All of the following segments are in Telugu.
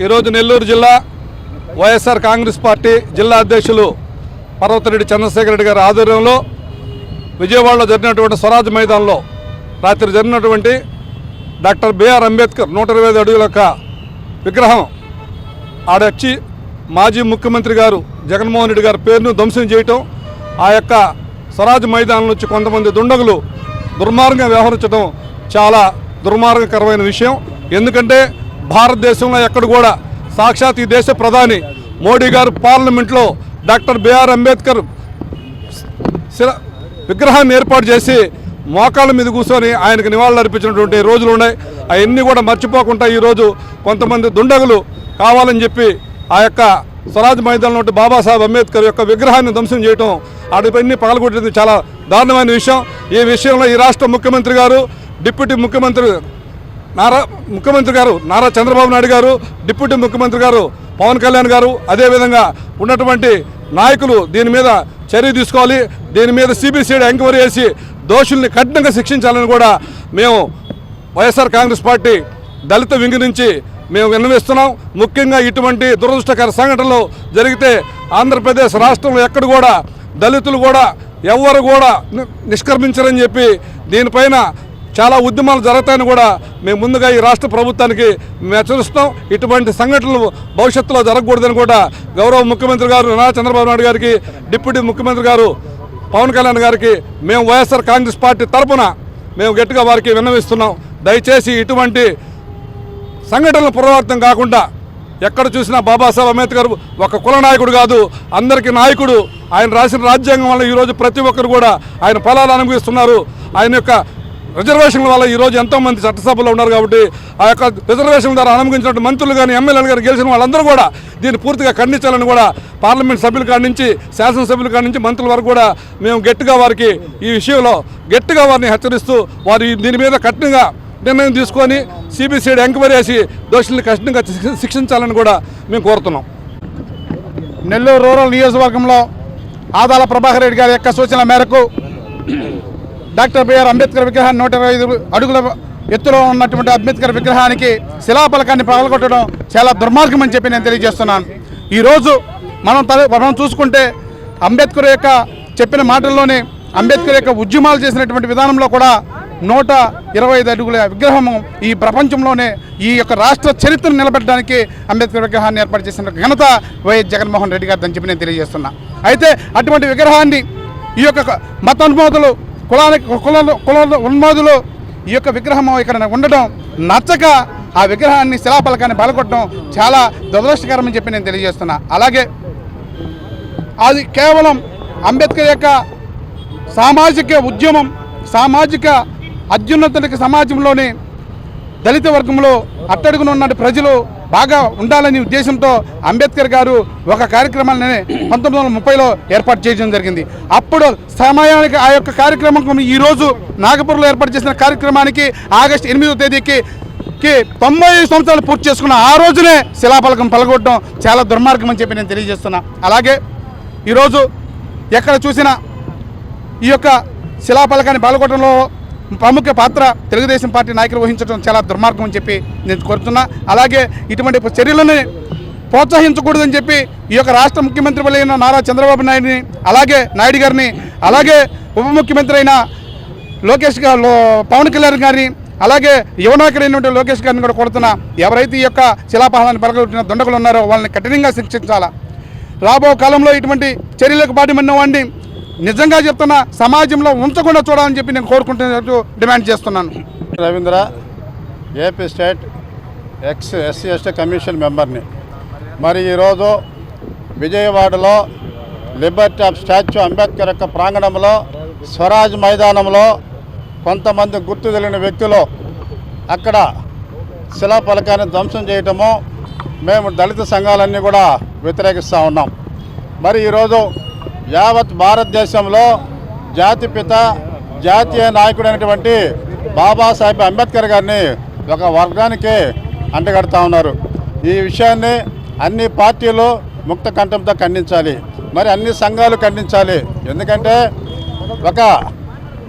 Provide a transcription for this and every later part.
ఈరోజు నెల్లూరు జిల్లా వైఎస్ఆర్ కాంగ్రెస్ పార్టీ జిల్లా అధ్యక్షులు పర్వతరెడ్డి చంద్రశేఖర రెడ్డి గారి ఆధ్వర్యంలో విజయవాడలో జరిగినటువంటి స్వరాజ్ మైదానంలో రాత్రి జరిగినటువంటి డాక్టర్ బిఆర్ అంబేద్కర్ నూట ఇరవై ఐదు అడుగుల యొక్క విగ్రహం ఆడొచ్చి మాజీ ముఖ్యమంత్రి గారు జగన్మోహన్ రెడ్డి గారి పేరును ధ్వంసం చేయటం ఆ యొక్క స్వరాజ్ మైదానం నుంచి కొంతమంది దుండగులు దుర్మార్గంగా వ్యవహరించడం చాలా దుర్మార్గకరమైన విషయం. ఎందుకంటే భారతదేశంలో ఎక్కడ కూడా సాక్షాత్ ఈ దేశ ప్రధాని మోడీ గారు పార్లమెంట్లో డాక్టర్ బిఆర్ అంబేద్కర్ విగ్రహాన్ని ఏర్పాటు చేసి మోకాళ్ళ మీద కూర్చొని ఆయనకు నివాళులు అర్పించినటువంటి రోజులు ఉన్నాయి. అవన్నీ కూడా మర్చిపోకుండా ఈరోజు కొంతమంది దుండగులు కావాలని చెప్పి ఆ యొక్క స్వరాజ్ మైదానంలో ఉంటే బాబాసాహెబ్ అంబేద్కర్ యొక్క విగ్రహాన్ని ధ్వంసం చేయటం అటుపన్నీ పగలగొట్టేది చాలా దారుణమైన విషయం. ఈ విషయంలో ఈ రాష్ట్ర ముఖ్యమంత్రి గారు డిప్యూటీ ముఖ్యమంత్రి నారా ముఖ్యమంత్రి గారు నారా చంద్రబాబు నాయుడు గారు డిప్యూటీ ముఖ్యమంత్రి గారు పవన్ కళ్యాణ్ గారు అదేవిధంగా ఉన్నటువంటి నాయకులు దీని మీద చర్య తీసుకోవాలి. దీని మీద సిబిసిఐడి ఎంక్వైరీ చేసి దోషుల్ని కఠినంగా శిక్షించాలని కూడా మేము వైఎస్ఆర్ కాంగ్రెస్ పార్టీ దళిత వింగ్ నుంచి మేము విన్నవిస్తున్నాం. ముఖ్యంగా ఇటువంటి దురదృష్టకర సంఘటనలు జరిగితే ఆంధ్రప్రదేశ్ రాష్ట్రంలో ఎక్కడ కూడా దళితులు కూడా ఎవ్వరు కూడా నిష్క్రమించరని చెప్పి దీనిపైన చాలా ఉద్యమాలు జరుగుతాయని కూడా మేము ముందుగా ఈ రాష్ట్ర ప్రభుత్వానికి మేము హెచ్చరిస్తాం ఇటువంటి సంఘటనలు భవిష్యత్తులో జరగకూడదని కూడా గౌరవ ముఖ్యమంత్రి గారు నారా చంద్రబాబు నాయుడు గారికి డిప్యూటీ ముఖ్యమంత్రి గారు పవన్ కళ్యాణ్ గారికి మేము వైఎస్ఆర్ కాంగ్రెస్ పార్టీ తరపున మేము గట్టిగా వారికి విన్నవిస్తున్నాం. దయచేసి ఇటువంటి సంఘటనలు పునరావృతం కాకుండా ఎక్కడ చూసినా బాబాసాహెబ్ అంబేద్కర్ ఒక కుల నాయకుడు కాదు అందరికీ నాయకుడు. ఆయన రాసిన రాజ్యాంగం వల్ల ఈరోజు ప్రతి ఒక్కరు కూడా ఆయన ఫలాలు అనుభవిస్తున్నారు. ఆయన యొక్క రిజర్వేషన్ల వల్ల ఈరోజు ఎంతోమంది చట్టసభలో ఉన్నారు కాబట్టి ఆ యొక్క రిజర్వేషన్ ద్వారా అనుమతించినట్టు మంత్రులు కానీ ఎమ్మెల్యేలు కానీ గెలిచిన వాళ్ళందరూ కూడా దీన్ని పూర్తిగా ఖండించాలని కూడా పార్లమెంట్ సభ్యుల కాడి నుంచి శాసనసభ్యుల కాడి నుంచి మంత్రుల వరకు కూడా మేము గట్టిగా వారికి ఈ విషయంలో గట్టిగా వారిని హెచ్చరిస్తూ వారి దీని మీద కఠినంగా నిర్ణయం తీసుకొని సిబిసిఐడి ఎంక్వైరీ చేసి దోషుల్ని కఠినంగా శిక్షించాలని కూడా మేము కోరుతున్నాం. నెల్లూరు రూరల్ నియోజకవర్గంలో ఆదాల ప్రభాకర్ రెడ్డి గారి యొక్క సూచన మేరకు డాక్టర్ బిఆర్ అంబేద్కర్ విగ్రహాన్ని నూట ఐదు అడుగుల ఎత్తులో ఉన్నటువంటి అంబేద్కర్ విగ్రహానికి శిలాఫలకాన్ని పగలగొట్టడం చాలా దుర్మార్గం అని చెప్పి నేను తెలియజేస్తున్నాను. ఈరోజు మనం తల మనం చూసుకుంటే అంబేద్కర్ యొక్క చెప్పిన మాటల్లోనే అంబేద్కర్ యొక్క ఉద్యమాలు చేసినటువంటి విధానంలో కూడా నూట ఇరవై ఐదు అడుగుల విగ్రహము ఈ ప్రపంచంలోనే ఈ యొక్క రాష్ట్ర చరిత్రను నిలబెట్టడానికి అంబేద్కర్ విగ్రహాన్ని ఏర్పాటు చేసిన ఘనత వైఎస్ జగన్మోహన్ రెడ్డి గారు అని చెప్పి నేను తెలియజేస్తున్నా. అయితే అటువంటి విగ్రహాన్ని ఈ యొక్క మత అనుమోదులు కులానికి కుల కుల ఉన్మాదులు ఈ యొక్క విగ్రహం ఇక్కడ ఉండడం నచ్చక ఆ విగ్రహాన్ని శిలాఫలకాన్ని బలగొట్టడం చాలా దురదృష్టకరమని చెప్పి నేను తెలియజేస్తున్నా. అలాగే అది కేవలం అంబేద్కర్ యొక్క సామాజిక ఉద్యమం సామాజిక అత్యున్నతులకి సమాజంలోని దళిత వర్గంలో అట్టడుగునున్న ప్రజలు బాగా ఉండాలనే ఉద్దేశంతో అంబేద్కర్ గారు ఒక కార్యక్రమాన్ని పంతొమ్మిది వందల ముప్పైలో ఏర్పాటు చేయడం జరిగింది. అప్పుడు సమయానికి ఆ యొక్క కార్యక్రమం ఈరోజు నాగపూర్లో ఏర్పాటు చేసిన కార్యక్రమానికి ఆగస్టు ఎనిమిదో తేదీకి కి తొంభై ఐదు సంవత్సరాలు పూర్తి చేసుకున్న ఆ రోజునే శిలాఫలకం పలగొట్టడం చాలా దుర్మార్గం అని చెప్పి నేను తెలియజేస్తున్నా. అలాగే ఈరోజు ఎక్కడ చూసినా ఈ యొక్క శిలాఫలకాన్ని పాల్గొనడంలో ప్రముఖ పాత్ర తెలుగుదేశం పార్టీ నాయకులు వహించడం చాలా దుర్మార్గం అని చెప్పి నేను కోరుతున్నా. అలాగే ఇటువంటి చర్యలను ప్రోత్సహించకూడదని చెప్పి ఈ యొక్క రాష్ట్ర ముఖ్యమంత్రి అయిన నారా చంద్రబాబు నాయుడిని అలాగే నాయుడు గారిని అలాగే ఉప ముఖ్యమంత్రి అయిన లోకేష్ గారు పవన్ కళ్యాణ్ గారిని అలాగే యువనాయకుడైనటువంటి లోకేష్ గారిని కూడా కోరుతున్నా. ఎవరైతే ఈ యొక్క శిలాపహాలను పలగొట్టిన దుండగులు ఉన్నారో వాళ్ళని కఠినంగా శిక్షించాలా. రాబో కాలంలో ఇటువంటి చర్యలకు పాటుపడిన వాడిని నిజంగా చెప్తున్నా సమాజంలో ఉంచకుండా చూడాలని చెప్పి నేను కోరుకుంటున్నట్టు డిమాండ్ చేస్తున్నాను. Ravindra AP state ex SC ST commission మెంబర్ని. మరి ఈరోజు విజయవాడలో లిబర్టీ ఆఫ్ స్టాచ్యూ అంబేద్కర్ యొక్క ప్రాంగణంలో స్వరాజ్ మైదానంలో కొంతమంది గుర్తు తెలియని వ్యక్తులు అక్కడ శిలాఫలకాన్ని ధ్వంసం చేయటము మేము దళిత సంఘాలన్నీ కూడా వ్యతిరేకిస్తూ ఉన్నాం. మరి ఈరోజు యావత్ భారతదేశంలో జాతిపిత జాతీయ నాయకుడు అయినటువంటి బాబాసాహెబ్ అంబేద్కర్ గారిని ఒక వర్గానికి అంటగడతా ఉన్నారు. ఈ విషయాన్ని అన్ని పార్టీలు ముక్త కంఠంతో ఖండించాలి. మరి అన్ని సంఘాలు ఖండించాలి. ఎందుకంటే ఒక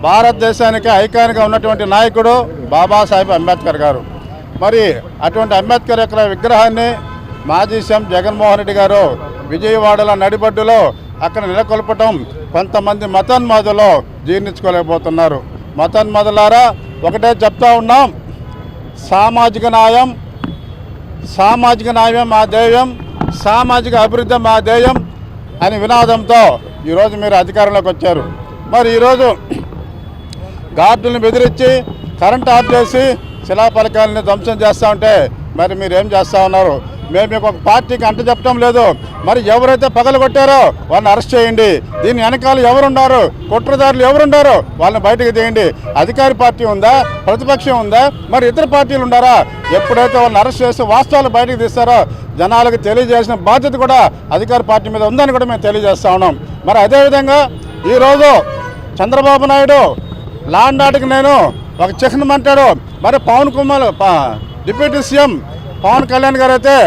భారతదేశానికి ఐకాన్గా ఉన్నటువంటి నాయకుడు బాబాసాహెబ్ అంబేద్కర్ గారు. మరి అటువంటి అంబేద్కర్ యొక్క విగ్రహాన్ని మాజీ సీఎం జగన్మోహన్ రెడ్డి గారు విజయవాడలో నడిబడ్డులో అక్కడ నెలకొల్పటం కొంతమంది మతోన్మాదులు జీర్ణించుకోలేకపోతున్నారు. మతోన్మాదులారా ఒకటే చెప్తా ఉన్నాం. సామాజిక న్యాయం సామాజిక న్యాయం మా ధ్యేయం సామాజిక అభివృద్ధి మా ధ్యేయం అని వినాదంతో ఈరోజు మీరు అధికారంలోకి వచ్చారు. మరి ఈరోజు గార్డులను బెదిరించి కరెంట్ ఆఫ్ చేసి శిలాఫలకాలని ధ్వంసం చేస్తూ ఉంటే మరి మీరేం చేస్తూ ఉన్నారు? మేము మీకు ఒక పార్టీకి అంట చెప్పడం లేదు. మరి ఎవరైతే పగలు కొట్టారో వాళ్ళని అరెస్ట్ చేయండి. దీని వెనకాల ఎవరున్నారు? కుట్రదారులు ఎవరున్నారో? వాళ్ళని బయటకు తీయండి. అధికార పార్టీ ఉందా? ప్రతిపక్షం ఉందా? మరి ఇతర పార్టీలు ఉన్నారా? ఎప్పుడైతే వాళ్ళని అరెస్ట్ చేసి వాస్తవాలు బయటకు తీస్తారో జనాలకు తెలియజేసిన బాధ్యత కూడా అధికార పార్టీ మీద ఉందని కూడా మేము తెలియజేస్తా ఉన్నాం. మరి అదేవిధంగా ఈరోజు చంద్రబాబు నాయుడు లాండ్ నేను ఒక చిహ్నం అంటాడు మరి పవన్ కుమార్ డిప్యూటీ సీఎం పవన్ కళ్యాణ్ గారు అయితే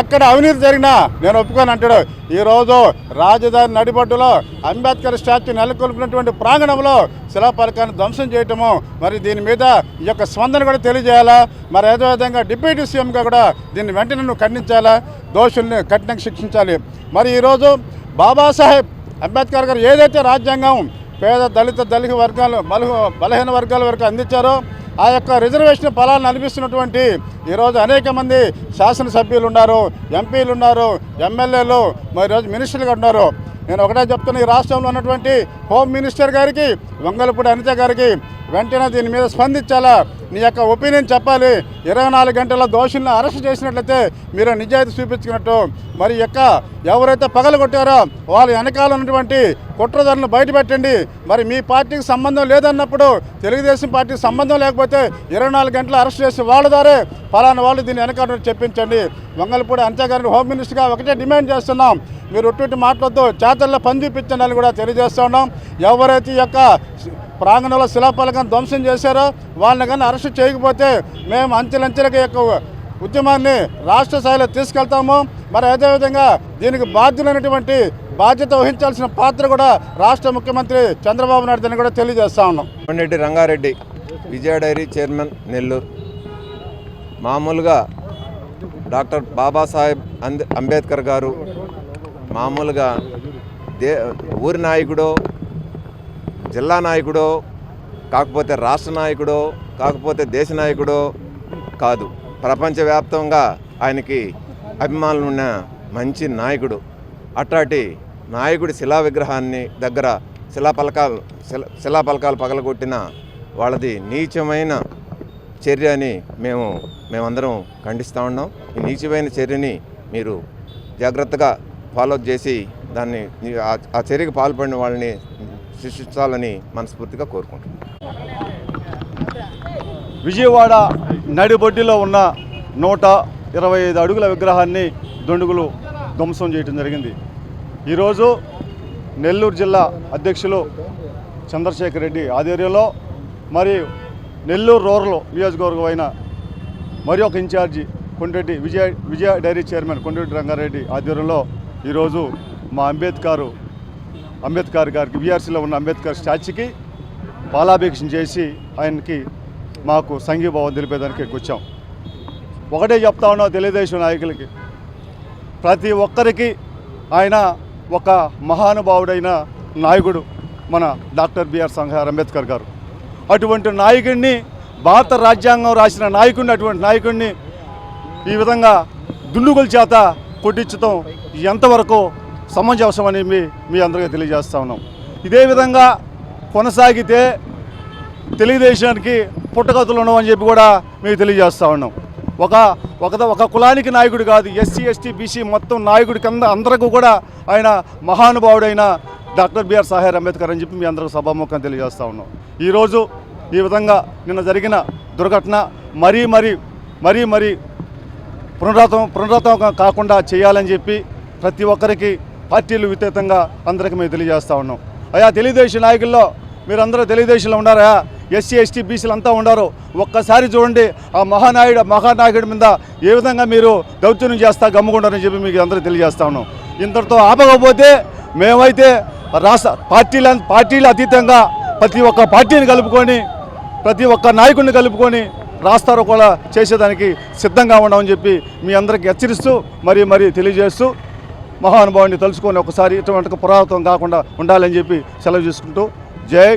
ఎక్కడ అవినీతి జరిగినా నేను ఒప్పుకొని అంటాడు. ఈరోజు రాజధాని నడిబడ్డులో అంబేద్కర్ స్టాచ్యూ నెలకొల్పినటువంటి ప్రాంగణంలో శిలాపలకాన్ని ధ్వంసం చేయటము మరి దీని మీద ఈ యొక్క స్పందన కూడా తెలియజేయాలా? మరి అదేవిధంగా డిప్యూటీ సీఎంగా కూడా దీన్ని వెంటనే నువ్వు ఖండించాలా? దోషుల్ని కఠినంగా శిక్షించాలి. మరి ఈరోజు బాబాసాహెబ్ అంబేద్కర్ గారు ఏదైతే రాజ్యాంగం పేద దళిత దళిత వర్గాలు బలహీన వర్గాల వరకు అందించారో ఆ యొక్క రిజర్వేషన్ ఫలాలను అనిపిస్తున్నటువంటి ఈరోజు అనేక మంది శాసనసభ్యులు ఉన్నారు ఎంపీలు ఉన్నారు ఎమ్మెల్యేలు మరి రోజు మినిస్టర్లుగా ఉన్నారు. నేను ఒకటే చెప్తున్నా ఈ రాష్ట్రంలో ఉన్నటువంటి హోమ్ మినిస్టర్ గారికి వంగలపూడి అనిత గారికి వెంటనే దీని మీద స్పందించాలా? నీ యొక్క ఒపీనియన్ చెప్పాలి. ఇరవై నాలుగు గంటల దోషులను అరెస్ట్ చేసినట్లయితే మీరు నిజాయితీ చూపించుకున్నట్టు. మరి యొక్క ఎవరైతే పగలగొట్టారో వాళ్ళ వెనకాల ఉన్నటువంటి కుట్రదారులను బయటపెట్టండి. మరి మీ పార్టీకి సంబంధం లేదన్నప్పుడు తెలుగుదేశం పార్టీకి సంబంధం లేకపోతే ఇరవై నాలుగు గంటలు అరెస్ట్ చేసి వాళ్ళ ద్వారా ఫలానా వాళ్ళు దీన్ని వెనకాల చెప్పించండి. వంగలపూడి అంతేగాని హోమ్ మినిస్టర్గా ఒకటే డిమాండ్ చేస్తున్నాం. మీరు ఒట్టి మాట్లాడుతూ చేతల్లో పని చూపించండి అని కూడా తెలియజేస్తున్నాం ఎవరైతే ఈ యొక్క ప్రాంగణంలో శిలాఫలకం ధ్వంసం చేశారో వాళ్ళని కానీ అరెస్ట్ చేయకపోతే మేము అంచెలంచెలకి యొక్క ఉద్యమాన్ని రాష్ట్ర స్థాయిలో తీసుకెళ్తాము. మరి అదేవిధంగా దీనికి బాధ్యులైనటువంటి బాధ్యత వహించాల్సిన పాత్ర కూడా రాష్ట్ర ముఖ్యమంత్రి చంద్రబాబు నాయుడు అని కూడా తెలియజేస్తా ఉన్నాం. Reddy Rangareddy Vijaya dairy chairman Nellore. మామూలుగా డాక్టర్ బాబాసాహెబ్ అంబేద్కర్ గారు మామూలుగా దే ఊరి నాయకుడో జిల్లా నాయకుడో కాకపోతే రాష్ట్ర నాయకుడో కాకపోతే దేశ నాయకుడో కాదు. ప్రపంచవ్యాప్తంగా ఆయనకి అభిమానులు ఉన్న మంచి నాయకుడు అట్లాంటి నాయకుడి శిలా విగ్రహాన్ని దగ్గర శిలాపలకాలు శిలా శిలాపలకాలు పగలగొట్టిన వాళ్ళది నీచమైన చర్య అని మేము మేమందరం ఖండిస్తూ ఉన్నాం. ఈ నీచమైన చర్యని మీరు జాగ్రత్తగా ఫాలో చేసి దాన్ని ఆ చర్యకు పాల్పడిన వాళ్ళని సృష్టించాలని మనస్ఫూర్తిగా కోరుకుంటున్నాను. విజయవాడ నడిబొడ్డిలో ఉన్న నూట ఇరవై ఐదు అడుగుల విగ్రహాన్ని దుండుగులు ధ్వంసం చేయడం జరిగింది. ఈరోజు నెల్లూరు జిల్లా అధ్యక్షులు చంద్రశేఖర్ రెడ్డి ఆధ్వర్యంలో మరియు నెల్లూరు రూరల్ నియోజకవర్గం అయిన మరి ఒక incharge Kondreddy Vijaya Vijaya dairy chairman Kondreddy Rangareddy ఆధ్వర్యంలో ఈరోజు మా అంబేద్కర్ అంబేద్కర్ గారికి బీఆర్సీలో ఉన్న అంబేద్కర్ స్టాచ్యూకి పాలాభిక్షణ చేసి ఆయనకి మాకు సంఘీభావం తెలిపేదానికి వచ్చాం ఒకటే చెప్తా ఉన్నాం తెలుగుదేశం నాయకులకి ప్రతి ఒక్కరికి ఆయన ఒక మహానుభావుడైన నాయకుడు మన డాక్టర్ బిఆర్ సంహార్ అంబేద్కర్ గారు. అటువంటి నాయకుడిని భారత రాజ్యాంగం రాసిన నాయకుడిని అటువంటి నాయకుడిని ఈ విధంగా దుండుగుల చేత కొట్టించడం ఎంతవరకు సమంజసమని మీ మీ అందరికీ తెలియజేస్తా ఉన్నాం. ఇదే విధంగా కొనసాగితే తెలుగుదేశానికి పుట్టగతులు ఉండవని చెప్పి కూడా మీకు తెలియజేస్తా ఉన్నాం. ఒక ఒక ఒక కులానికి నాయకుడు కాదు ఎస్సీ ఎస్టీ బీసీ మొత్తం నాయకుడి కింద అందరికీ కూడా ఆయన మహానుభావుడైన doctor B R Saheb Ambedkar అని చెప్పి మీ అందరికి సభాముఖం తెలియజేస్తా ఉన్నాం. ఈరోజు ఈ విధంగా నిన్న జరిగిన దుర్ఘటన మరీ మరీ మరీ మరీ పునరాతం పునరాతం కాకుండా చేయాలని చెప్పి ప్రతి ఒక్కరికి పార్టీలు వితేతంగా అందరికీ మేము తెలియజేస్తా ఉన్నాం. అయా తెలుగుదేశం నాయకుల్లో మీరందరూ తెలుగుదేశంలో ఉన్నారా? ఎస్సీ ఎస్టీ బీసీలు అంతా ఉన్నారు ఒక్కసారి చూడండి ఆ మహానాయుడు మహానాయకుడి మీద ఏ విధంగా మీరు దౌత్యం చేస్తా గమ్ముకుంటారని చెప్పి మీకు అందరూ తెలియజేస్తా ఉన్నాం. ఇంతటితో ఆపకపోతే మేమైతే రాష్ట్ర పార్టీల పార్టీల అతీతంగా ప్రతి ఒక్క పార్టీని కలుపుకొని ప్రతి ఒక్క నాయకుడిని కలుపుకొని రాస్తారు కూడా చేసేదానికి సిద్ధంగా ఉన్నామని చెప్పి మీ అందరికీ హెచ్చరిస్తూ మరి మరి తెలియజేస్తూ మహానుభావుని తలుచుకొని ఒకసారి ఇటువంటి పురాతనం కాకుండా ఉండాలని చెప్పి సెలవు చేసుకుంటూ జై